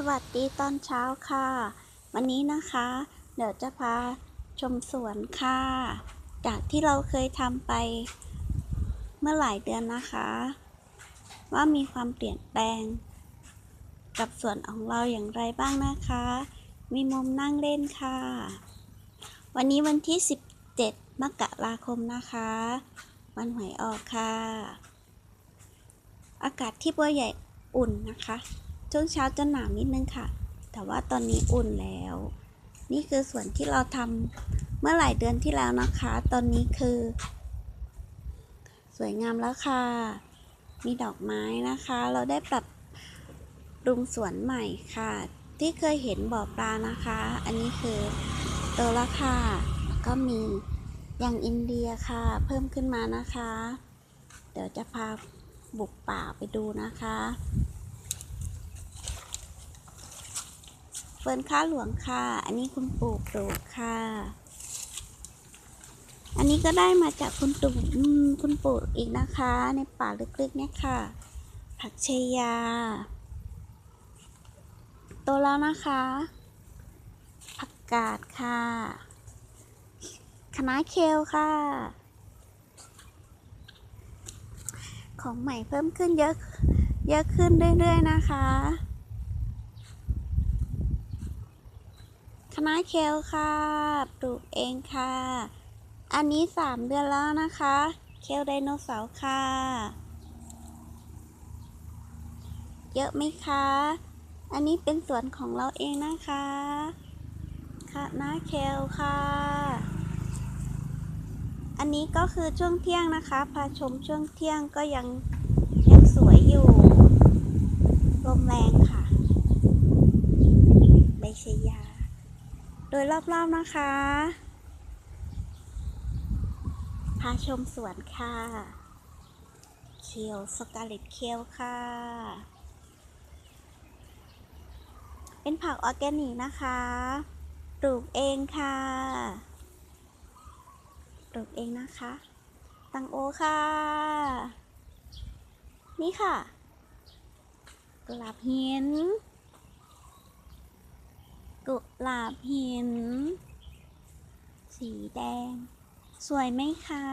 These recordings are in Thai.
สวัสดีตอนเช้าค่ะ วันนี้นะคะ เดี๋ยวจะพาชมสวนค่ะ จากที่เราเคยทำไปเมื่อหลายเดือนนะคะ ว่ามีความเปลี่ยนแปลง กับสวนของเราอย่างไรบ้างนะคะ มีมุมนั่งเล่นค่ะ วันนี้วันที่ 17 มกราคมนะคะ วันหวยออกค่ะ อากาศที่บัวใหญ่อุ่นนะคะ ช่วงเช้าจะหนาวนิดนึงค่ะ แต่ว่าตอนนี้อุ่นแล้ว นี่คือส่วนที่เราทำเมื่อหลายเดือนที่แล้วนะคะ ตอนนี้คือ สวยงามแล้วค่ะ มีดอกไม้นะคะ เราได้ปรับปรุงสวนใหม่ค่ะ ที่เคยเห็นบ่อปลานะคะ อันนี้คือโตแล้วค่ะแล้วก็มีอย่างอินเดียค่ะ เพิ่มขึ้นมานะคะ เดี๋ยวจะพาบุกป่าไปดูนะคะ ฟิร์นค้าหลวงค่ะ อันนี้คุณปู่ปลูกค่ะ อันนี้ก็ได้มาจากคุณตู่คุณปู่อีกนะคะ ในป่าลึกๆเนี่ยค่ะ ผักชยา โตแล้วนะคะ ผักกาดค่ะคะน้าเคลค่ะ ของใหม่เพิ่มขึ้นเยอะ เยอะขึ้นเรื่อยๆนะคะ คณะเคลค่ะปลูกเองค่ะ อันนี้สามเดือนแล้วนะคะ เคลไดโนเสาร์ค่ะ เยอะไหมคะ อันนี้เป็นสวนของเราเองนะคะคณะเคลค่ะ อันนี้ก็คือช่วงเที่ยงนะคะ พาชมช่วงเที่ยงก็ยังยังสวยอยู่ ลมแรงค่ะ ใบชยา โด ยรอบๆนะคะ พาชมสวนค่ะ เคียวสกาเลตเคียวค่ะ เป็นผักออร์แกนิกนะคะ ปลูกเองค่ะ ปลูกเองนะคะ ตังโอค่ะ นี่ค่ะ กลาบหิน กุหลาบหิน สีแดง สวยไหมคะ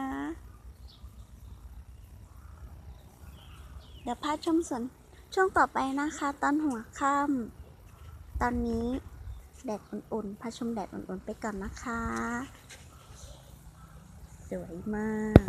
เดี๋ยวพาชมสวนช่วงต่อไปนะคะ ตอนหัวค่ำตอนนี้แดดอุ่นๆพาชมแดดอุ่นๆไปก่อนนะคะ สวยมาก